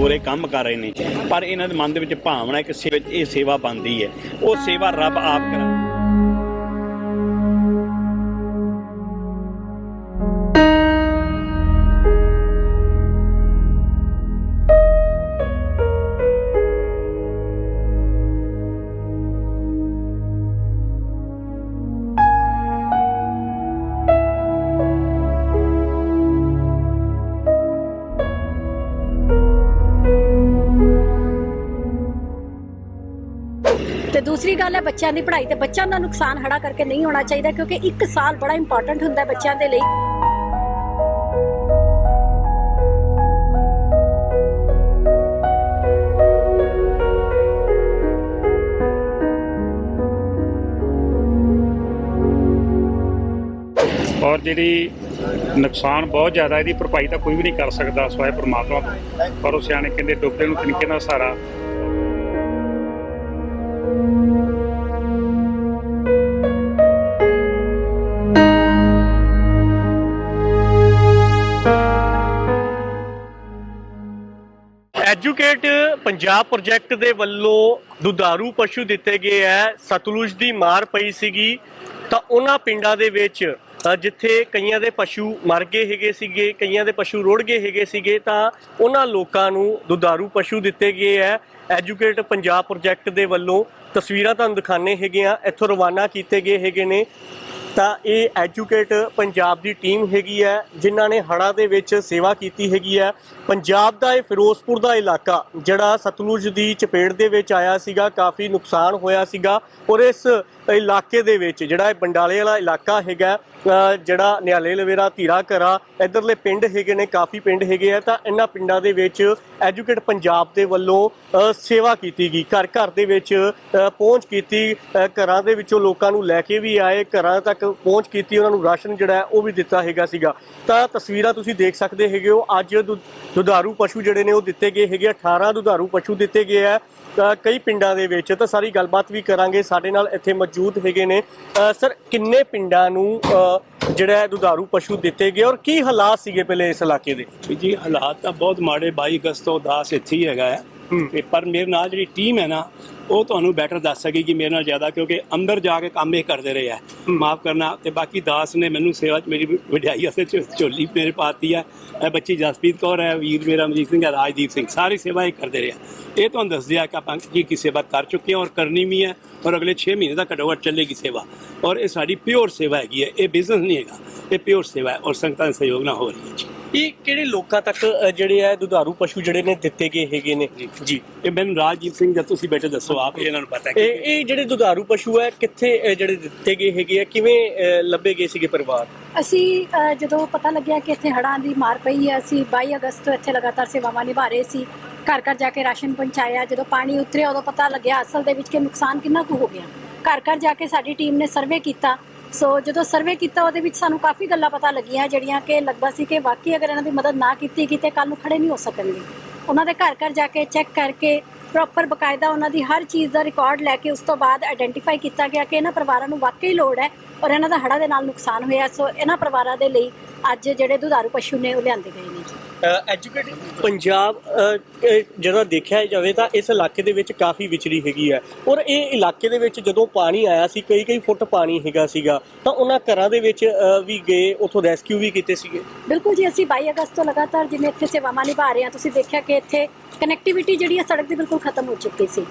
ਗੋਰੇ ਕੰਮ ਕਰ ਰਹੇ ਨੇ। ਪਰ ਇਹਨਾਂ ਦੇ ਮਨ ਦੇ ਵਿੱਚ ਭਾਵਨਾ ਹੈ ਕਿ ਇਹ ਸੇਵਾ ਬਣਦੀ ਹੈ। ਉਹ ਸੇਵਾ ਰੱਬ ਆਪ ਕਰਾ ਦੂਸਰੀ ਗੱਲ ਹੈ ਬੱਚਿਆਂ ਦੀ ਪੜ੍ਹਾਈ ਤੇ ਬੱਚਿਆਂ ਦਾ ਨੁਕਸਾਨ ਹੜਾ ਕਰਕੇ ਨਹੀਂ ਹੋਣਾ ਚਾਹੀਦਾ ਕਿਉਂਕਿ ਇੱਕ ਸਾਲ ਬੜਾ ਇੰਪੋਰਟੈਂਟ ਹੁੰਦਾ ਹੈ ਬੱਚਿਆਂ ਦੇ ਲਈ ਔਰ ਜਿਹੜੀ ਨੁਕਸਾਨ ਬਹੁਤ ਜ਼ਿਆਦਾ ਇਹਦੀ ਭਰਪਾਈ ਤਾਂ ਕੋਈ ਵੀ ਨਹੀਂ ਕਰ ਸਕਦਾ ਸਵਾਏ ਪ੍ਰਮਾਤਮਾ ਤੋਂ। ਪਰ ਉਹ ਸਿਆਣੇ ਕਹਿੰਦੇ ਡੁੱਬਦੇ ਨੂੰ ਤਨਕੇ ਦਾ ਸਹਾਰਾ ਐਜੂਕੇਟ ਪੰਜਾਬ ਪ੍ਰੋਜੈਕਟ ਦੇ ਵੱਲੋਂ ਦੁਧਾਰੂ ਪਸ਼ੂ ਦਿੱਤੇ ਗਏ ਹੈ। ਸਤਲੁਜ ਦੀ ਮਾਰ ਪਈ ਸੀਗੀ ਤਾਂ ਉਹਨਾਂ ਪਿੰਡਾਂ ਦੇ ਵਿੱਚ ਜਿੱਥੇ ਕਈਆਂ ਦੇ ਪਸ਼ੂ ਮਰ ਗਏ ਹੈਗੇ ਸੀਗੇ, ਕਈਆਂ ਦੇ ਪਸ਼ੂ ਰੁੜ ਗਏ ਹੈਗੇ ਸੀਗੇ, ਤਾਂ ਉਹਨਾਂ ਲੋਕਾਂ ਨੂੰ ਦੁਧਾਰੂ ਪਸ਼ੂ ਦਿੱਤੇ ਗਏ ਹੈ। ਐਜੂਕੇਟ ਪੰਜਾਬ ਪ੍ਰੋਜੈਕਟ ਦੇ ਵੱਲੋਂ ਤਸਵੀਰਾਂ ਤੁਹਾਨੂੰ ਦਿਖਾਣੇ ਹੈਗੇ ਆ ਇੱਥੋਂ ਰਵਾਨਾ ਕੀਤੇ ਗਏ ਹੈਗੇ ਨੇ। ਤਾਂ ਇਹ ਐਜੂਕੇਟ ਪੰਜਾਬ ਦੀ ਟੀਮ ਹੈਗੀ ਹੈ, ਜਿਨ੍ਹਾਂ ਨੇ ਹੜ੍ਹਾਂ ਦੇ ਵਿੱਚ ਸੇਵਾ ਕੀਤੀ ਹੈਗੀ ਹੈ। ਪੰਜਾਬ ਦਾ ਇਹ ਫਿਰੋਜ਼ਪੁਰ ਦਾ ਇਲਾਕਾ, ਜਿਹੜਾ ਸਤਲੁਜ ਦੀ ਚਪੇੜ ਦੇ ਵਿੱਚ ਆਇਆ ਸੀਗਾ, ਕਾਫੀ ਨੁਕਸਾਨ ਹੋਇਆ ਸੀਗਾ। ਔਰ ਇਸ ਇਲਾਕੇ ਦੇ ਵਿੱਚ ਜਿਹੜਾ ਇਹ ਬੰਡਾਲੇ ਵਾਲਾ ਇਲਾਕਾ ਹੈਗਾ ਜਿਹੜਾ ਨਿਆਲੇ ਲਵੇਰਾ, ਧੀਰਾ ਘਰਾ, ਇਧਰਲੇ ਪਿੰਡ ਹੈਗੇ ਨੇ, ਕਾਫੀ ਪਿੰਡ ਹੈਗੇ ਆ, ਤਾਂ ਇਹਨਾਂ ਪਿੰਡਾਂ ਦੇ ਵਿੱਚ ਐਜੂਕੇਟ ਪੰਜਾਬ ਦੇ ਵੱਲੋਂ ਸੇਵਾ ਕੀਤੀ ਗਈ ਘਰ ਘਰ ਦੇ ਵਿੱਚ ਪਹੁੰਚ ਕੀਤੀ ਘਰਾਂ ਦੇ ਵਿੱਚੋਂ ਲੋਕਾਂ ਨੂੰ ਲੈ ਕੇ ਵੀ ਆਏ, ਘਰਾਂ ਤੱਕ ਪਹੁੰਚ ਕੀਤੀ, ਉਹਨਾਂ ਨੂੰ ਰਾਸ਼ਨ ਜਿਹੜਾ ਉਹ ਵੀ ਦਿੱਤਾ ਹੈਗਾ ਸੀਗਾ ਤਾਂ ਤਸਵੀਰਾਂ ਤੁਸੀਂ ਦੇਖ ਸਕਦੇ ਹੈਗੇ ਹੋ, ਅੱਜ ਦੁ- ਦੁਧਾਰੂ ਪਸ਼ੂ ਜਿਹੜੇ ਨੇ ਉਹ ਦਿੱਤੇ ਗਏ ਹੈਗੇ ਆ। 18 ਦੁਧਾਰੂ ਪਸ਼ੂ ਦਿੱਤੇ ਗਏ ਆ ਕਈ ਪਿੰਡਾਂ ਦੇ ਵਿੱਚ ਤਾਂ ਸਾਰੀ ਗੱਲਬਾਤ ਵੀ ਕਰਾਂਗੇ, ਸਾਡੇ ਨਾਲ ਇੱਥੇ ਮੌਜੂਦ ਹੈਗੇ ਨੇ। ਸਰ, ਕਿੰਨੇ ਪਿੰਡਾਂ ਨੂੰ ਜਿਹੜਾ ਹੈ ਦੁਧਾਰੂ ਪਸ਼ੂ ਦਿੱਤੇ ਗਏ ਔਰ ਕੀ ਹਾਲਾਤ ਸੀਗੇ ਪਹਿਲੇ ਇਸ ਇਲਾਕੇ ਦੇ? ਜੀ, ਹਾਲਾਤ ਤਾਂ ਬਹੁਤ ਮਾੜੇ। 22 ਅਗਸਤ ਤੋਂ ਉਦਾਸ ਇੱਥੇ ਹੀ ਹੈਗਾ ਹੈ। ਤੇ ਪਰ ਮੇਰੇ ਨਾਲ ਜਿਹੜੀ ਟੀਮ ਹੈ ਨਾ ਉਹ ਤੁਹਾਨੂੰ ਬੈਟਰ ਦੱਸ ਸਕੇਗੀ ਮੇਰੇ ਨਾਲ ਜ਼ਿਆਦਾ ਕਿਉਂਕਿ ਅੰਦਰ ਜਾ ਕੇ ਕੰਮ ਇਹ ਕਰਦੇ ਰਹੇ ਆ। ਮਾਫ ਕਰਨਾ ਤੇ ਬਾਕੀ ਦਾਸ ਨੇ ਮੈਨੂੰ ਸੇਵਾ 'ਚ ਮੇਰੀ ਵਡਿਆਈ ਅਸੇ ਝੋਲੀ ਮੇਰੇ ਪਾਤੀ ਆ। ਇਹ ਬੱਚੀ ਜਸਪੀਤ ਕੌਰ ਹੈ ਵੀਰ ਮੇਰਾ ਅਮਰੀਕ ਸਿੰਘ ਹੈ ਰਾਜਦੀਪ ਸਿੰਘ ਸਾਰੀ ਸੇਵਾ ਇਹ ਕਰਦੇ ਰਹੇ ਆ। ਇਹ ਤੁਹਾਨੂੰ ਦੱਸ ਦਿਆ ਕਿ ਆਪਾਂ ਕੀ ਕੀ ਸੇਵਾ ਕਰ ਚੁੱਕੇ ਹਾਂ ਔਰ ਕਰਨੀ ਵੀ ਹੈ ਔਰ ਅਗਲੇ 6 ਮਹੀਨੇ ਤੱਕ ਘੱਟੋ ਘੱਟ ਚੱਲੇਗੀ ਸੇਵਾ। ਔਰ ਇਹ ਸਾਡੀ ਪਿਓਰ ਸੇਵਾ ਹੈਗੀ ਹੈ ਇਹ ਬਿਜ਼ਨਸ ਨਹੀਂ ਹੈਗਾ ਇਹ ਪਿਓਰ ਸੇਵਾ ਹੈ ਔਰ ਸੰਗਤਾਂ ਦੇ ਸਹਿਯੋਗ ਨਾਲ ਹੋ ਰਹੀ ਹੈ ਜੀ। ਇਹ ਕਿਹੜੇ ਲੋਕਾਂ ਤੱਕ ਅ, ਜਿਹੜੇ ਆ ਦੁਧਾਰੂ ਪਸ਼ੂ ਜਿਹੜੇ ਨੇ ਦਿੱਤੇ ਗਏ ਹੈਗੇ ਨੇ? ਜੀ। ਇਹ ਮੈਨੂੰ ਰਾਜਦੀਪ ਸਿੰਘ ਜਦ ਤੁਸੀਂ ਬੈਠੇ ਦੱਸੋ ਆਪ। ਇਹਨਾਂ ਨੂੰ ਪਤਾ ਹੈ ਇਹ ਇਹ ਜਿਹੜੇ ਦੁਧਾਰੂ ਪਸ਼ੂ ਹੈ ਕਿੱਥੇ ਅ, ਜਿਹੜੇ ਦਿੱਤੇ ਗਏ ਹੈਗੇ ਆ ਕਿਵੇਂ ਅ, ਲੱਭੇ ਗਏ ਸੀਗੇ ਪਰਿਵਾਰ? ਅਸੀਂ ਅ, ਜਦੋਂ ਪਤਾ ਲੱਗਿਆ ਕਿ ਇੱਥੇ ਹੜ੍ਹਾਂ ਦੀ ਮਾਰ ਪਈ ਹੈ ਅਸੀਂ 22 ਅਗਸਤ ਤੋਂ ਇੱਥੇ ਲਗਾਤਾਰ ਸੇਵਾਵਾਂ ਨਿਭਾ ਰਹੇ ਸੀ। ਘਰ ਘਰ ਜਾ ਕੇ ਰਾਸ਼ਨ ਪਹੁੰਚਾਇਆ ਜਦੋਂ ਪਾਣੀ ਉਤਰਿਆ ਉਦੋਂ ਪਤਾ ਲੱਗਿਆ ਅਸਲ ਦੇ ਵਿੱਚ ਕਿ ਨੁਕਸਾਨ ਕਿੰਨਾ ਕੁ ਹੋ ਗਿਆ। ਘਰ ਘਰ ਜਾ ਕੇ ਸਾਡੀ ਟੀਮ ਨੇ ਸਰਵੇ ਕੀਤਾ ਸੋ ਜਦੋਂ ਸਰਵੇ ਕੀਤਾ, ਉਹਦੇ ਵਿੱਚ ਸਾਨੂੰ ਕਾਫੀ ਗੱਲਾਂ ਪਤਾ ਲੱਗੀਆਂ, ਜਿਹੜੀਆਂ ਕਿ ਲੱਗਦਾ ਸੀ ਕਿ ਵਾਕਈ ਅਗਰ ਇਹਨਾਂ ਦੀ ਮਦਦ ਨਾ ਕੀਤੀ ਗਈ ਤੇ ਕੱਲ ਨੂੰ ਖੜੇ ਨਹੀਂ ਹੋ ਸਕਣਗੇ। ਉਹਨਾਂ ਦੇ ਘਰ ਘਰ ਜਾ ਕੇ ਚੈੱਕ ਕਰਕੇ ਪ੍ਰੋਪਰ ਬਕਾਇਦਾ ਉਹਨਾਂ ਦੀ ਹਰ ਚੀਜ਼ ਦਾ ਰਿਕਾਰਡ ਲੈ ਕੇ ਉਸ ਤੋਂ ਬਾਅਦ ਆਇਡੈਂਟੀਫਾਈ ਕੀਤਾ ਗਿਆ ਕਿ ਇਹਨਾਂ ਪਰਿਵਾਰਾਂ ਨੂੰ ਵਾਕਈ ਲੋੜ ਹੈ ਔਰ ਇਹਨਾਂ ਦਾ ਹੜ੍ਹਾਂ ਦੇ ਨਾਲ ਨੁਕਸਾਨ ਹੋਇਆ। ਸੋ ਇਹਨਾਂ ਪਰਿਵਾਰਾਂ ਦੇ ਲਈ ਅੱਜ ਜਿਹੜੇ ਦੁਧਾਰੂ ਪਸ਼ੂ ਨੇ ਉਹ ਲਿਆਂਦੇ ਗਏ ਨੇ ਜੀ। ਐਜੂਕੇਟ ਪੰਜਾਬ ਜਦੋਂ ਦੇਖਿਆ ਜਾਵੇ ਤਾਂ ਇਸ ਇਲਾਕੇ ਦੇ ਵਿੱਚ ਕਾਫੀ ਵਿਚਰੀ ਹੈਗੀ ਹੈ। ਔਰ ਇਹ ਇਲਾਕੇ ਦੇ ਵਿੱਚ ਜਦੋਂ ਪਾਣੀ ਆਇਆ ਸੀ ਕਈ ਕਈ ਫੁੱਟ ਪਾਣੀ ਹੈਗਾ ਸੀਗਾ ਤਾਂ ਉਹਨਾਂ ਘਰਾਂ ਦੇ ਵਿੱਚ ਵੀ ਗਏ ਉਥੋਂ ਰੈਸਕਿਊ ਵੀ ਕੀਤੇ ਸੀਗੇ। ਬਿਲਕੁਲ ਜੀ ਅਸੀਂ 22 ਅਗਸਤ ਤੋਂ ਲਗਾਤਾਰ ਜਿਵੇਂ ਇੱਥੇ ਸੇਵਾਵਾਂ ਨਿਭਾ ਰਹੇ ਹਾਂ ਤੁਸੀਂ ਦੇਖਿਆ ਕਿ ਇੱਥੇ ਕਨੈਕਟੀਵਿਟੀ ਜਿਹੜੀ ਹੈ ਸੜਕ ਦੀ ਬਿਲਕੁਲ ਖਤਮ ਹੋ ਚੁੱਕੇ ਸੀ।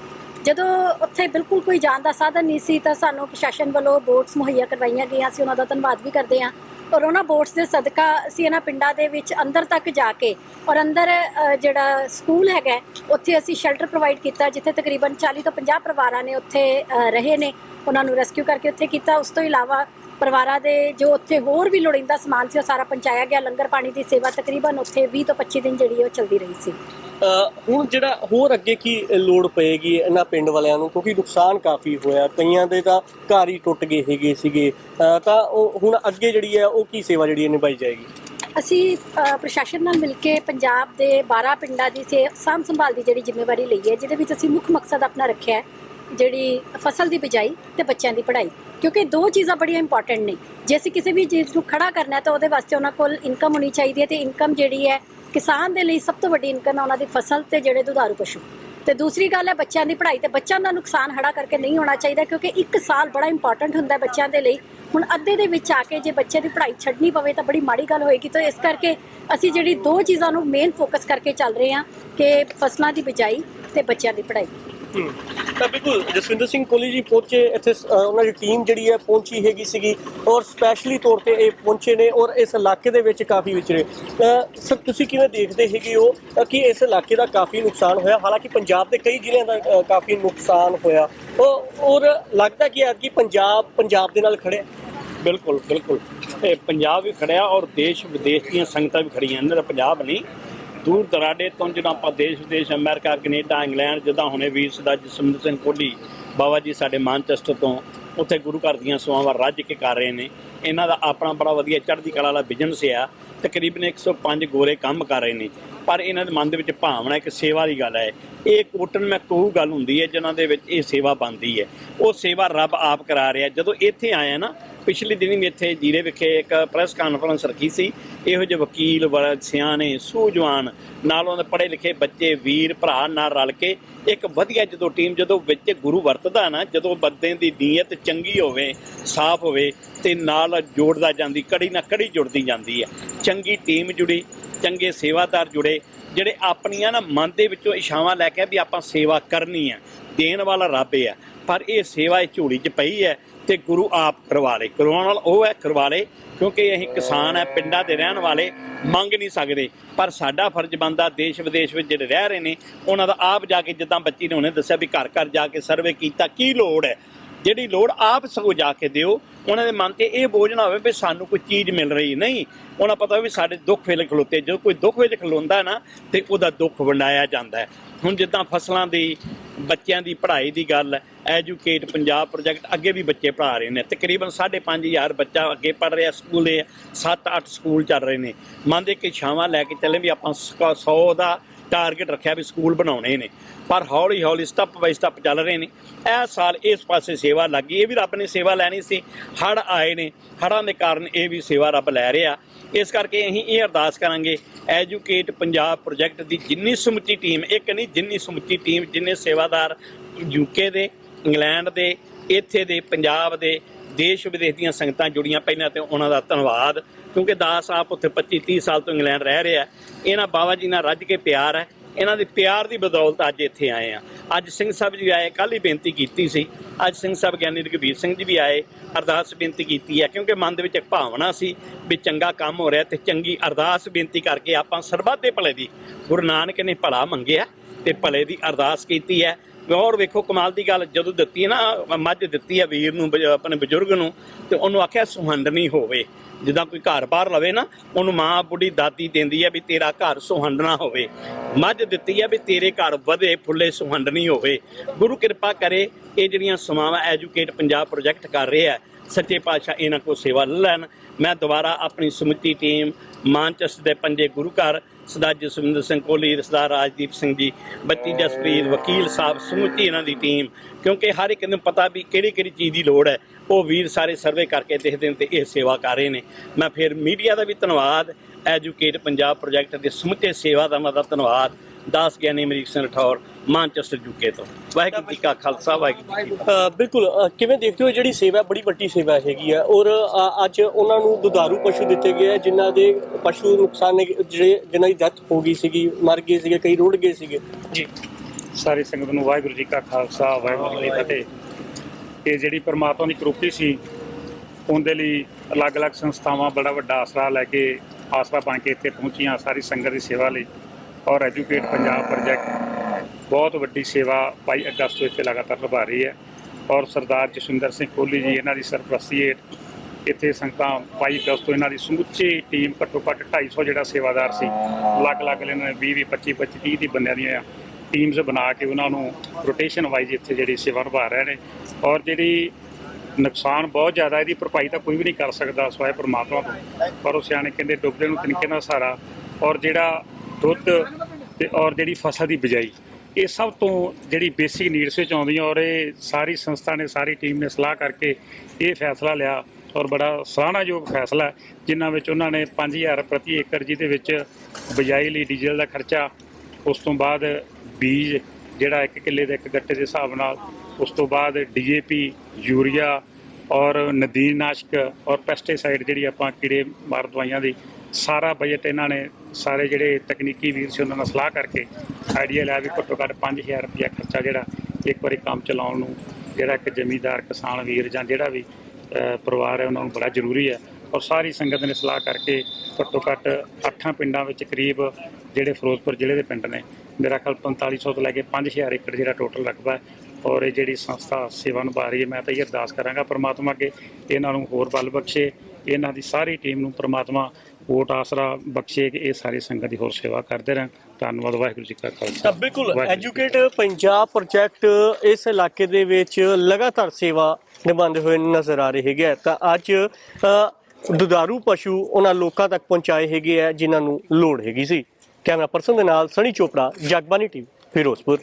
ਜਦੋਂ ਉੱਥੇ ਬਿਲਕੁਲ ਕੋਈ ਜਾਣ ਦਾ ਸਾਧਨ ਨਹੀਂ ਸੀ, ਤਾਂ ਸਾਨੂੰ ਪ੍ਰਸ਼ਾਸਨ ਵੱਲੋਂ ਬੋਟਸ ਮੁਹੱਈਆ ਕਰਵਾਈਆਂ ਗਈਆਂ ਸੀ, ਉਹਨਾਂ ਦਾ ਧੰਨਵਾਦ ਵੀ ਕਰਦੇ ਹਾਂ। ਔਰ ਉਹਨਾਂ ਬੋਟਸ ਦੇ ਸਦਕਾ ਅਸੀਂ ਇਹਨਾਂ ਪਿੰਡਾਂ ਦੇ ਵਿੱਚ ਅੰਦਰ ਤੱਕ ਜਾ ਕੇ ਔਰ ਅੰਦਰ ਜਿਹੜਾ ਸਕੂਲ ਹੈਗਾ, ਉੱਥੇ ਅਸੀਂ ਸ਼ੈਲਟਰ ਪ੍ਰੋਵਾਈਡ ਕੀਤਾ, ਜਿੱਥੇ ਤਕਰੀਬਨ 40 ਤੋਂ 50 ਪਰਿਵਾਰਾਂ ਨੇ ਉੱਥੇ ਰਹੇ ਨੇ। ਉਹਨਾਂ ਨੂੰ ਰੈਸਕਿਊ ਕਰਕੇ ਉੱਥੇ ਕੀਤਾ। ਉਸ ਤੋਂ ਇਲਾਵਾ ਪਰਿਵਾਰਾਂ ਦੇ ਜੋ ਉੱਥੇ ਹੋਰ ਵੀ ਲੋੜੀਂਦਾ ਸਮਾਨ ਸੀ, ਉਹ ਸਾਰਾ ਪਹੁੰਚਾਇਆ ਗਿਆ। ਲੰਗਰ ਪਾਣੀ ਦੀ ਸੇਵਾ ਤਕਰੀਬਨ ਉੱਥੇ 20 ਤੋਂ 25 ਦਿਨ ਜਿਹੜੀ ਉਹ ਚੱਲਦੀ ਰਹੀ ਸੀ। ਹੁਣ ਜਿਹੜਾ ਹੋਰ ਅੱਗੇ ਕੀ ਲੋੜ ਪਏਗੀ ਇਹਨਾਂ ਪਿੰਡ ਵਾਲਿਆਂ ਨੂੰ? ਕਿਉਂਕਿ ਨੁਕਸਾਨ ਕਾਫੀ ਹੋਇਆ। ਕਈਆਂ ਦੇ ਤਾਂ ਘਰ ਹੀ ਟੁੱਟ ਗਏ ਹੈਗੇ ਸੀਗੇ। ਤਾਂ ਉਹ ਹੁਣ ਅੱਗੇ ਜਿਹੜੀ ਹੈ, ਉਹ ਕੀ ਸੇਵਾ ਜਿਹੜੀ ਹੈ ਨਿਭਾਈ ਜਾਏਗੀ? ਅਸੀਂ ਪ੍ਰਸ਼ਾਸਨ ਨਾਲ ਮਿਲ ਕੇ ਪੰਜਾਬ ਦੇ 12 ਪਿੰਡਾਂ ਦੀ ਸੇ, ਸਾਂਭ ਸੰਭਾਲ ਦੀ ਜਿਹੜੀ ਜ਼ਿੰਮੇਵਾਰੀ ਲਈ ਹੈ, ਜਿਹਦੇ ਵਿੱਚ ਅਸੀਂ ਮੁੱਖ ਮਕਸਦ ਆਪਣਾ ਰੱਖਿਆ ਹੈ, ਜਿਹੜੀ ਫਸਲ ਦੀ ਬਿਜਾਈ ਤੇ ਬੱਚਿਆਂ ਦੀ ਪੜ੍ਹਾਈ। ਕਿਉਂਕਿ ਦੋ ਚੀਜ਼ਾਂ ਬੜੀਆਂ ਇੰਪੋਰਟੈਂਟ ਨੇ। ਜੇ ਅਸੀਂ ਕਿਸੇ ਵੀ ਚੀਜ਼ ਨੂੰ ਖੜਾ ਕਰਨਾ ਹੈ, ਤਾਂ ਉਹਦੇ ਵਾਸਤੇ ਉਹਨਾਂ ਕੋਲ ਇਨਕਮ ਹੋਣੀ ਚਾਹੀਦੀ ਹੈ ਤੇ ਇਨਕਮ ਜਿਹੜੀ ਹੈ ਕਿਸਾਨ ਦੇ ਲਈ ਸਭ ਤੋਂ ਵੱਡੀ ਇਨਕਮ ਹੈ ਉਹਨਾਂ ਦੀ ਫਸਲ ਤੇ ਜਿਹੜੇ ਦੁਧਾਰੂ ਪਸ਼ੂ। ਤੇ ਦੂਸਰੀ ਗੱਲ ਹੈ ਬੱਚਿਆਂ ਦੀ ਪੜ੍ਹਾਈ ਤੇ ਬੱਚਿਆਂ ਦਾ ਨੁਕਸਾਨ ਹੜਾ ਕਰਕੇ ਨਹੀਂ ਹੋਣਾ ਚਾਹੀਦਾ ਕਿਉਂਕਿ ਇੱਕ ਸਾਲ ਬੜਾ ਇੰਪੋਰਟੈਂਟ ਹੁੰਦਾ ਹੈ ਬੱਚਿਆਂ ਦੇ ਲਈ। ਹੁਣ ਅੱਧੇ ਦੇ ਵਿੱਚ ਆ ਕੇ ਜੇ ਬੱਚੇ ਦੀ ਪੜ੍ਹਾਈ ਛੱਡਣੀ ਪਵੇ ਤਾਂ ਬੜੀ ਮਾੜੀ ਗੱਲ ਹੋਏਗੀ। ਤਾਂ ਇਸ ਕਰਕੇ ਅਸੀਂ ਜਿਹੜੀ ਦੋ ਚੀਜ਼ਾਂ ਨੂੰ ਮੇਨ ਫੋਕਸ ਕਰਕੇ ਚੱਲ ਰਹੇ ਹਾਂ ਕਿ ਫਸਲਾਂ ਦੀ ਬਿਜਾਈ ਤੇ ਬੱਚਿਆਂ ਦੀ ਪੜ੍ਹਾਈ। ਤਾਂ ਬਿਲਕੁਲ ਜਸਵਿੰਦਰ ਸਿੰਘ ਕੋਹਲੀ ਜੀ ਪਹੁੰਚੇ ਇੱਥੇ ਉਹਨਾਂ ਦੀ ਟੀਮ ਜਿਹੜੀ ਹੈ ਪਹੁੰਚੀ ਹੈਗੀ ਸੀਗੀ ਔਰ ਸਪੈਸ਼ਲੀ ਤੌਰ ਤੇ ਇਹ ਪਹੁੰਚੇ ਨੇ ਔਰ ਇਸ ਇਲਾਕੇ ਦੇ ਵਿੱਚ ਕਾਫੀ ਵਿਚਰੇ ਸਰ, ਤੁਸੀਂ ਕਿਵੇਂ ਦੇਖਦੇ ਹੈਗੇ ਹੋ ਕਿ ਇਸ ਇਲਾਕੇ ਦਾ ਕਾਫੀ ਨੁਕਸਾਨ ਹੋਇਆ? ਹਾਲਾਂਕਿ ਪੰਜਾਬ ਦੇ ਕਈ ਜ਼ਿਲ੍ਹਿਆਂ ਦਾ ਕਾਫੀ ਨੁਕਸਾਨ ਹੋਇਆ। ਔਰ- ਔਰ ਲੱਗਦਾ ਕਿ ਅੱਜ ਪੰਜਾਬ ਪੰਜਾਬ ਦੇ ਨਾਲ ਖੜਿਆ ਬਿਲਕੁਲ ਬਿਲਕੁਲ। ਇਹ ਪੰਜਾਬ ਵੀ ਖੜਿਆ ਔਰ ਦੇਸ਼ ਵਿਦੇਸ਼ ਦੀਆਂ ਸੰਗਤਾਂ ਵੀ ਖੜੀਆਂ ਇਹਨਾਂ ਪੰਜਾਬ ਨਹੀਂ ਦੂਰ ਦਰਾਡੇ ਤੋਂ ਜਦੋਂ ਆਪਾਂ ਦੇਸ਼ ਵਿਦੇਸ਼, ਅਮਰੀਕਾ, ਕੈਨੇਡਾ, ਇੰਗਲੈਂਡ, ਜਿੱਦਾਂ ਹੁਣੇ ਵੀਰ ਸਦਾ ਜਸਵਿੰਦਰ ਸਿੰਘ ਕੋਲੀ ਬਾਬਾ ਜੀ ਸਾਡੇ ਮਾਨਚੈਸਟਰ ਤੋਂ ਉੱਥੇ ਗੁਰੂ ਘਰ ਦੀਆਂ ਸੇਵਾਵਾਂ ਰੱਜ ਕੇ ਕਰ ਰਹੇ ਨੇ। ਇਹਨਾਂ ਦਾ ਆਪਣਾ ਬੜਾ ਵਧੀਆ ਚੜ੍ਹਦੀ ਕਲਾ ਵਾਲਾ ਬਿਜ਼ਨਸ ਆ। ਤਕਰੀਬਨ 105 ਗੋਰੇ ਕੰਮ ਕਰ ਰਹੇ ਨੇ। ਪਰ ਇਹਨਾਂ ਦੇ ਮਨ ਦੇ ਵਿੱਚ ਭਾਵਨਾ, ਇੱਕ ਸੇਵਾ ਦੀ ਗੱਲ ਹੈ। ਇਹ ਕੋਟਨ ਮੈਂ ਕਹੂ ਗੱਲ ਹੁੰਦੀ ਹੈ, ਜਿਨ੍ਹਾਂ ਦੇ ਵਿੱਚ ਇਹ ਸੇਵਾ ਬਣਦੀ ਹੈ। ਉਹ ਸੇਵਾ ਰੱਬ ਆਪ ਕਰਾ ਰਿਹਾ। ਜਦੋਂ ਇੱਥੇ ਆਇਆ ਨਾ ਪਿਛਲੇ ਦਿਨੀ ਵੀ ਇੱਥੇ ਜੀਰੇ ਵਿਖੇ ਇੱਕ ਪ੍ਰੈਸ ਕਾਨਫਰੰਸ ਰੱਖੀ ਸੀ। ਇਹੋ ਜਿਹੇ ਵਕੀਲ ਬੜਾ ਸਿਆਣੇ, ਸੂਝਵਾਨ, ਨਾਲ ਉਹਨਾਂ ਦੇ ਪੜ੍ਹੇ ਲਿਖੇ ਬੱਚੇ, ਵੀਰ, ਭਰਾ ਨਾਲ ਰਲ ਕੇ ਇੱਕ ਵਧੀਆ ਜਦੋਂ ਟੀਮ ਜਦੋਂ ਵਿੱਚ ਗੁਰੂ ਵਰਤਦਾ ਨਾ, ਜਦੋਂ ਬੰਦੇ ਦੀ ਨੀਅਤ ਚੰਗੀ ਹੋਵੇ, ਸਾਫ਼ ਹੋਵੇ ਤੇ ਨਾਲ ਜੋੜਦਾ ਜਾਂਦੀ, ਕੜੀ ਨਾਲ ਕੜੀ ਜੁੜਦੀ ਜਾਂਦੀ ਹੈ। ਚੰਗੀ ਟੀਮ ਜੁੜੀ, ਚੰਗੇ ਸੇਵਾਦਾਰ ਜੁੜੇ, ਜਿਹੜੇ ਆਪਣੀਆਂ ਨਾ ਮਨ ਦੇ ਵਿੱਚੋਂ ਇਸ਼ਾਵਾਂ ਲੈ ਕੇ ਵੀ ਆਪਾਂ ਸੇਵਾ ਕਰਨੀ ਹੈ, ਦੇਣ ਵਾਲਾ ਰੱਬ ਹੈ। ਪਰ ਇਹ ਸੇਵਾ ਇਹ ਝੋਲੀ 'ਚ ਪਈ ਹੈ ਤੇ ਗੁਰੂ ਆਪ ਕਰਵਾ ਲੇ। ਕਰਵਾਉਣ ਵਾਲਾ ਉਹ ਹੈ ਕਰਵਾ ਲੇ, ਕਿਉਂਕਿ ਅਸੀਂ ਕਿਸਾਨ ਹੈ, ਪਿੰਡਾਂ ਦੇ ਰਹਿਣ ਵਾਲੇ, ਮੰਗ ਨਹੀਂ ਸਕਦੇ। ਪਰ ਸਾਡਾ ਫਰਜ਼ ਬਣਦਾ ਦੇਸ਼ ਵਿਦੇਸ਼ ਵਿੱਚ ਜਿਹੜੇ ਰਹਿ ਰਹੇ ਨੇ, ਉਹਨਾਂ ਦਾ ਆਪ ਜਾ ਕੇ ਜਿੱਦਾਂ ਬੱਚੀ ਨੇ ਉਹਨੇ ਦੱਸਿਆ ਵੀ ਘਰ ਘਰ ਜਾ ਕੇ ਸਰਵੇ ਕੀਤਾ, ਕੀ ਲੋੜ ਹੈ? ਜਿਹੜੀ ਲੋੜ ਆਪ ਸਗੋਂ ਜਾ ਕੇ ਦਿਓ। ਉਹਨਾਂ ਦੇ ਮਨ ਤੇ ਇਹ ਬੋਝ ਨਾ ਹੋਵੇ ਵੀ ਸਾਨੂੰ ਕੋਈ ਚੀਜ਼ ਮਿਲ ਰਹੀ ਨਹੀਂ। ਉਹਨਾਂ ਪਤਾ ਵੀ ਸਾਡੇ ਦੁੱਖ ਵੇਲੇ ਖਲੋਤੇ ਜਦੋਂ ਕੋਈ ਦੁੱਖ ਵਿੱਚ ਖਲੋਂਦਾ ਨਾ, ਤੇ ਉਹਦਾ ਦੁੱਖ ਵੰਡਾਇਆ ਜਾਂਦਾ ਹੁਣ ਜਿੱਦਾਂ ਫਸਲਾਂ ਦੀ, ਬੱਚਿਆਂ ਦੀ ਪੜ੍ਹਾਈ ਦੀ ਗੱਲ ਹੈ ਐਜੂਕੇਟ ਪੰਜਾਬ ਪ੍ਰੋਜੈਕਟ ਅੱਗੇ ਵੀ ਬੱਚੇ ਪੜ੍ਹਾ ਰਹੇ ਨੇ। ਤਕਰੀਬਨ 5500 ਬੱਚਾ ਅੱਗੇ ਪੜ੍ਹ ਰਿਹਾ, ਸਕੂਲੇ 7-8 ਸਕੂਲ ਚੱਲ ਰਹੇ ਨੇ। ਮੰਨਦੇ ਕਿ ਛਾਵਾਂ ਲੈ ਕੇ ਚੱਲੇ ਵੀ ਆਪਾਂ 100 ਦਾ ਟਾਰਗੇਟ ਰੱਖਿਆ ਵੀ ਸਕੂਲ ਬਣਾਉਣੇ ਨੇ। ਪਰ ਹੌਲੀ ਹੌਲੀ ਸਟੈਪ ਬਾਈ ਸਟੈਪ ਚੱਲ ਰਹੇ ਨੇ। ਇਹ ਸਾਲ ਇਸ ਪਾਸੇ ਸੇਵਾ ਲੱਗੀ ਇਹ ਵੀ ਰੱਬ ਨੇ ਸੇਵਾ ਲੈਣੀ ਸੀ। ਹੜ ਆਏ ਨੇ। ਹੜਾਂ ਦੇ ਕਾਰਨ ਇਹ ਵੀ ਸੇਵਾ ਰੱਬ ਲੈ ਰਿਹਾ। ਇਸ ਕਰਕੇ ਅਸੀਂ ਇਹ ਅਰਦਾਸ ਕਰਾਂਗੇ ਐਜੂਕੇਟ ਪੰਜਾਬ ਪ੍ਰੋਜੈਕਟ ਦੀ ਜਿੰਨੀ ਸਮੁੱਚੀ ਟੀਮ, ਇੱਕ ਨਹੀਂ, ਜਿੰਨੀ ਸਮੁੱਚੀ ਟੀਮ, ਜਿੰਨੇ ਸੇਵਾਦਾਰ ਯੂਕੇ ਦੇ, ਇੰਗਲੈਂਡ ਦੇ, ਇੱਥੇ ਦੇ, ਪੰਜਾਬ ਦੇ, ਦੇਸ਼ ਵਿਦੇਸ਼ ਦੀਆਂ ਸੰਗਤਾਂ ਜੁੜੀਆਂ ਪਹਿਲਾਂ ਤੇ ਉਹਨਾਂ ਦਾ ਧੰਨਵਾਦ। ਕਿਉਂਕਿ ਦਾਸ ਆਪ ਉੱਥੇ 25 30 ਸਾਲ ਤੋਂ ਇੰਗਲੈਂਡ ਰਹਿ ਰਿਹਾ ਇਹਨਾਂ ਬਾਬਾ ਜੀ ਨਾਲ ਰੱਜ ਕੇ ਪਿਆਰ ਹੈ। ਇਹਨਾਂ ਦੇ ਪਿਆਰ ਦੀ ਬਦੌਲਤ ਅੱਜ ਇੱਥੇ ਆਏ ਆ ਅੱਜ ਸਿੰਘ ਸਾਹਿਬ ਜੀ ਆਏ ਕੱਲ ਹੀ ਬੇਨਤੀ ਕੀਤੀ ਸੀ। ਅੱਜ ਸਿੰਘ ਸਾਹਿਬ ਗਿਆਨੀ ਰਘਬੀਰ ਸਿੰਘ ਜੀ ਵੀ ਆਏ, ਅਰਦਾਸ ਬੇਨਤੀ ਕੀਤੀ ਹੈ, ਕਿਉਂਕਿ ਮਨ ਦੇ ਵਿੱਚ ਇੱਕ ਭਾਵਨਾ ਸੀ ਵੀ ਚੰਗਾ ਕੰਮ ਹੋ ਰਿਹਾ ਤੇ ਚੰਗੀ ਅਰਦਾਸ ਬੇਨਤੀ ਕਰਕੇ ਆਪਾਂ ਸਰਬੱਤ ਦੇ ਭਲੇ ਦੀ, ਗੁਰੂ ਨਾਨਕ ਨੇ ਭਲਾ ਮੰਗਿਆ ਤੇ ਭਲੇ ਦੀ ਅਰਦਾਸ ਕੀਤੀ ਹੈ। ਔਰ ਵੇਖੋ, ਕਮਾਲ ਦੀ ਗੱਲ ਜਦੋਂ ਦਿੱਤੀ ਹੈ ਨਾ, ਮੱਝ ਦਿੱਤੀ ਹੈ ਵੀਰ ਨੂੰ ਬ- ਆਪਣੇ ਬਜ਼ੁਰਗ ਨੂੰ, ਤੇ ਉਹਨੂੰ ਆਖਿਆ ਸੁਹੰਡਣੀ ਹੋਵੇ। ਜਿੱਦਾਂ ਕੋਈ ਘਰ ਬਾਹਰ ਲਵੇ ਨਾ, ਉਹਨੂੰ ਮਾਂ ਬੁੱਢੀ ਦਾਦੀ ਦਿੰਦੀ ਹੈ ਵੀ ਤੇਰਾ ਘਰ ਸੁਹੰਡਣਾ ਹੋਵੇ। ਮੱਝ ਦਿੱਤੀ ਹੈ ਵੀ ਤੇਰੇ ਘਰ ਵਧੇ, ਫੁੱਲੇ ਸੁਹੰਡਣੀ ਹੋਵੇ। ਗੁਰੂ ਕਿਰਪਾ ਕਰੇ, ਇਹ ਜਿਹੜੀਆਂ ਸਮਾਵਾਂ ਐਜੂਕੇਟ ਪੰਜਾਬ ਪ੍ਰੋਜੈਕਟ ਕਰ ਰਿਹਾ ਹੈ ਸੱਚੇ ਪਾਤਸ਼ਾਹ ਇਹਨਾਂ ਕੋ ਸੇਵਾ ਲੈਣ। ਮੈਂ ਦੁਬਾਰਾ ਆਪਣੀ ਸਮੁੱਚੀ ਟੀਮ ਮਾਨਚੈਸਟਰ ਦੇ ਪੰਜੇ ਗੁਰੂ ਘਰ, ਸਰਦਾਰ ਜਸਵਿੰਦਰ ਸਿੰਘ ਕੋਹਲੀ, ਸਰਦਾਰ ਰਾਜਦੀਪ ਸਿੰਘ ਜੀ ਬੱਤੀ ਜਸਪ੍ਰੀਤ, ਵਕੀਲ ਸਾਹਿਬ, ਸਮੁੱਚੀ ਇਹਨਾਂ ਦੀ ਟੀਮ। ਕਿਉਂਕਿ ਹਰ ਇੱਕ ਨੂੰ ਪਤਾ ਵੀ ਕਿਹੜੀ ਕਿਹੜੀ ਚੀਜ਼ ਦੀ ਲੋੜ ਹੈ। ਉਹ ਵੀਰ ਸਾਰੇ ਸਰਵੇ ਕਰਕੇ ਦੇਖਦੇ ਨੇ ਤੇ ਇਹ ਸੇਵਾ ਕਰ ਰਹੇ ਨੇ। ਮੈਂ ਫਿਰ ਮੀਡੀਆ ਦਾ ਵੀ ਧੰਨਵਾਦ, ਐਜੂਕੇਟ ਪੰਜਾਬ ਪ੍ਰੋਜੈਕਟ ਦੇ ਸਮੁੱਚੇ ਸੇਵਾ ਦਾ ਧੰਨਵਾਦ। ਦਾਸ ਗਿਆਨੀ ਅਮਰੀਕ ਸਿੰਘ ਰਠੌਰ ਮਾਨਚੈਸਟਰ ਯੂਕੇ ਤੋਂ। ਵਾਹਿਗੁਰੂ ਜੀ ਕਾ ਖਾਲਸਾ ਵਾਹਿਗੁਰੂ ਜੀ ਕੀ ਫਤਿਹ। ਅ, ਬਿਲਕੁਲ ਅ, ਕਿਵੇਂ ਦੇਖਦੇ ਹੋ ਜਿਹੜੀ ਸੇਵਾ ਬੜੀ ਵੱਡੀ ਸੇਵਾ ਹੈਗੀ ਆ ਔਰ ਅ, ਅੱਜ ਉਹਨਾਂ ਨੂੰ ਦੁਧਾਰੂ ਪਸ਼ੂ ਦਿੱਤੇ ਗਏ ਆ ਜਿਨ੍ਹਾਂ ਦੇ ਪਸ਼ੂ ਨੁਕਸਾਨ ਨੇ ਜਿਹੜੇ ਜਿਨ੍ਹਾਂ ਦੀ ਡੈਥ ਹੋ ਗਈ ਸੀਗੀ ਮਰ ਗਏ ਸੀਗੇ ਕਈ ਰੁੜ ਗਏ ਸੀਗੇ। ਜੀ। ਸਾਰੀ ਸੰਗਤ ਨੂੰ ਵਾਹਿਗੁਰੂ ਜੀ ਕਾ ਖਾਲਸਾ ਵਾਹਿਗੁਰੂ ਜੀ ਕੀ ਫਤਿਹ। ਇਹ ਜਿਹੜੀ ਪਰਮਾਤਮਾ ਦੀ ਕਰੂਪੀ ਸੀ ਉਹਦੇ ਲਈ ਅਲੱਗ-ਅਲੱਗ ਸੰਸਥਾਵਾਂ ਬੜਾ ਵੱਡਾ ਆਸਰਾ ਲੈ ਕੇ ਆਸਰਾ ਬਣ ਕੇ ਇੱਥੇ ਪਹੁੰਚੀਆਂ ਸਾਰੀ ਸੰਗਤ ਦੀ ਸੇਵਾ ਲਈ। ਔਰ ਐਜੂਕੇਟ ਪੰਜਾਬ ਪ੍ਰੋਜੈਕਟ ਬਹੁਤ ਵੱਡੀ ਸੇਵਾ 22 ਅਗਸਤ ਤੋਂ ਇੱਥੇ ਲਗਾਤਾਰ ਨਿਭਾ ਰਹੀ ਹੈ। ਔਰ ਸਰਦਾਰ ਜਸਵਿੰਦਰ ਸਿੰਘ ਕੋਹਲੀ ਜੀ, ਇਹਨਾਂ ਦੀ ਸਰਪ੍ਰਸਤੀ ਹੇਠ ਇੱਥੇ ਸੰਗਤਾਂ 22 ਅਗਸਤ ਤੋਂ ਇਹਨਾਂ ਦੀ ਸਮੁੱਚੀ ਟੀਮ ਘੱਟੋ ਘੱਟ 250 ਜਿਹੜਾ ਸੇਵਾਦਾਰ ਸੀ, ਅਲੱਗ-ਅਲੱਗ ਇਹਨਾਂ ਨੇ 20 20 25 25 30 ਦੀ ਬੰਦਿਆਂ ਦੀਆਂ ਟੀਮਸ ਬਣਾ ਕੇ ਉਹਨਾਂ ਨੂੰ ਰੋਟੇਸ਼ਨ ਵਾਈਜ਼ ਇੱਥੇ ਜਿਹੜੀ ਸੇਵਾ ਨਿਭਾ ਰਹੇ ਨੇ। ਔਰ ਜਿਹੜੀ ਨੁਕਸਾਨ ਬਹੁਤ ਜ਼ਿਆਦਾ, ਇਹਦੀ ਭਰਪਾਈ ਤਾਂ ਕੋਈ ਵੀ ਨਹੀਂ ਕਰ ਸਕਦਾ ਸਵਾਏ ਪਰਮਾਤਮਾ ਤੋਂ। ਪਰ ਉਹ ਸਿਆਣੇ ਕਹਿੰਦੇ ਡੁੱਬਦੇ ਨੂੰ ਤਨਕੇ ਨਾਲ ਸਹਾਰਾ। ਔਰ ਜਿਹੜਾ ਦੁੱਧ ਤੇ ਔਰ ਜਿਹੜੀ ਫਸਲ ਦੀ ਬਿਜਾਈ ਇਹ ਸਭ ਤੋਂ ਜਿਹੜੀ ਬੇਸਿਕ ਨੀਡਸ ਵਿੱਚ ਆਉਂਦੀਆਂ ਔਰ ਇਹ ਸਾਰੀ ਸੰਸਥਾ ਨੇ, ਸਾਰੀ ਟੀਮ ਨੇ ਸਲਾਹ ਕਰਕੇ ਇਹ ਫੈਸਲਾ ਲਿਆ ਔਰ ਬੜਾ ਸਰਾਹਨਾਯੋਗ ਫੈਸਲਾ ਜਿਨ੍ਹਾਂ ਵਿੱਚ ਉਹਨਾਂ ਨੇ 5000 ਪ੍ਰਤੀ ਏਕੜ ਜਿਹਦੇ ਵਿੱਚ ਬਿਜਾਈ ਲਈ ਡੀਜ਼ਲ ਦਾ ਖਰਚਾ, ਉਸ ਤੋਂ ਬਾਅਦ ਬੀਜ ਜਿਹੜਾ ਇੱਕ ਕਿੱਲੇ ਦੇ ਇੱਕ ਗੱਟੇ ਦੇ ਹਿਸਾਬ ਨਾਲ, ਉਸ ਤੋਂ ਬਾਅਦ ਡੀਏਪੀ ਯੂਰੀਆ ਔਰ ਨਦੀਨਨਾਸ਼ਕ ਔਰ ਪੈਸਟੀਸਾਈਡ ਜਿਹੜੀ ਆਪਾਂ ਕੀੜੇ, ਮਾਰ ਦਵਾਈਆਂ ਦੀ ਸਾਰਾ ਬਜਟ ਇਹਨਾਂ ਨੇ, ਸਾਰੇ ਜਿਹੜੇ ਤਕਨੀਕੀ ਵੀਰ ਸੀ ਉਹਨਾਂ ਨਾਲ ਸਲਾਹ ਕਰਕੇ ਆਈਡੀਆ ਲਿਆ ਵੀ ਘੱਟੋ ਘੱਟ 5000 ਰੁਪਇਆ ਖਰਚਾ ਜਿਹੜਾ ਇੱਕ ਵਾਰੀ ਕੰਮ ਚਲਾਉਣ ਨੂੰ, ਜਿਹੜਾ ਇੱਕ ਜ਼ਮੀਂਦਾਰ, ਕਿਸਾਨ ਵੀਰ ਜਾਂ ਜਿਹੜਾ ਵੀ ਪਰਿਵਾਰ ਹੈ ਉਹਨਾਂ ਨੂੰ ਬੜਾ ਜ਼ਰੂਰੀ ਹੈ। ਔਰ ਸਾਰੀ ਸੰਗਤ ਨੇ ਸਲਾਹ ਕਰਕੇ ਘੱਟੋ ਘੱਟ ਅੱਠਾਂ ਪਿੰਡਾਂ ਵਿੱਚ ਕਰੀਬ ਜਿਹੜੇ ਫਿਰੋਜ਼ਪੁਰ ਜ਼ਿਲ੍ਹੇ ਦੇ ਪਿੰਡ ਨੇ, ਮੇਰਾ ਖਿਆਲ 4500 ਤੋਂ ਲੈ ਕੇ 5000 ਏਕੜ ਜਿਹੜਾ ਟੋਟਲ ਰਕਬਾ ਔਰ ਇਹ ਜਿਹੜੀ ਸੰਸਥਾ ਸੇਵਾ ਨਿਭਾ ਰਹੀ ਹੈ, ਮੈਂ ਤਾਂ ਇਹ ਅਰਦਾਸ ਕਰਾਂਗਾ ਪ੍ਰਮਾਤਮਾ ਅੱਗੇ ਇਹਨਾਂ ਨੂੰ ਹੋਰ ਬਲ ਬਖਸ਼ੇ, ਇਹਨਾਂ ਦੀ ਸਾਰੀ ਟੀਮ ਨੂੰ ਪ੍ਰਮਾਤਮਾ ਵੋਟ ਆਸਰਾ ਬਖਸ਼ੇ ਕਿ ਇਹ ਸਾਰੀ ਸੰਗਤ ਦੀ ਹੋਰ ਸੇਵਾ ਕਰਦੇ ਰਹਿਣ। ਧੰਨਵਾਦ ਵਾਹਿਗੁਰੂ ਜੀ ਕਾ ਖਾਲਸਾ। ਤਾਂ ਬਿਲਕੁਲ ਐਜੂਕੇਟ ਪੰਜਾਬ ਪ੍ਰੋਜੈਕਟ ਇਸ ਇਲਾਕੇ ਦੇ ਵਿੱਚ ਲਗਾਤਾਰ ਸੇਵਾ ਨਿਭਾਉਂਦੇ ਹੋਏ ਨਜ਼ਰ ਆ ਰਹੇ ਹੈਗੇ। ਤਾਂ ਅੱਜ ਅ, ਦੁਧਾਰੂ ਪਸ਼ੂ ਉਹਨਾਂ ਲੋਕਾਂ ਤੱਕ ਪਹੁੰਚਾਏ ਹੈਗੇ ਆ ਜਿਨ੍ਹਾਂ ਨੂੰ ਲੋੜ ਹੈਗੀ ਸੀ। ਕੈਮਰਾ ਪਰਸਨ ਦੇ ਨਾਲ ਸਣੀ ਚੋਪੜਾ ਜਗਬਾਨੀ ਟੀਵੀ ਫਿਰੋਜ਼ਪੁਰ।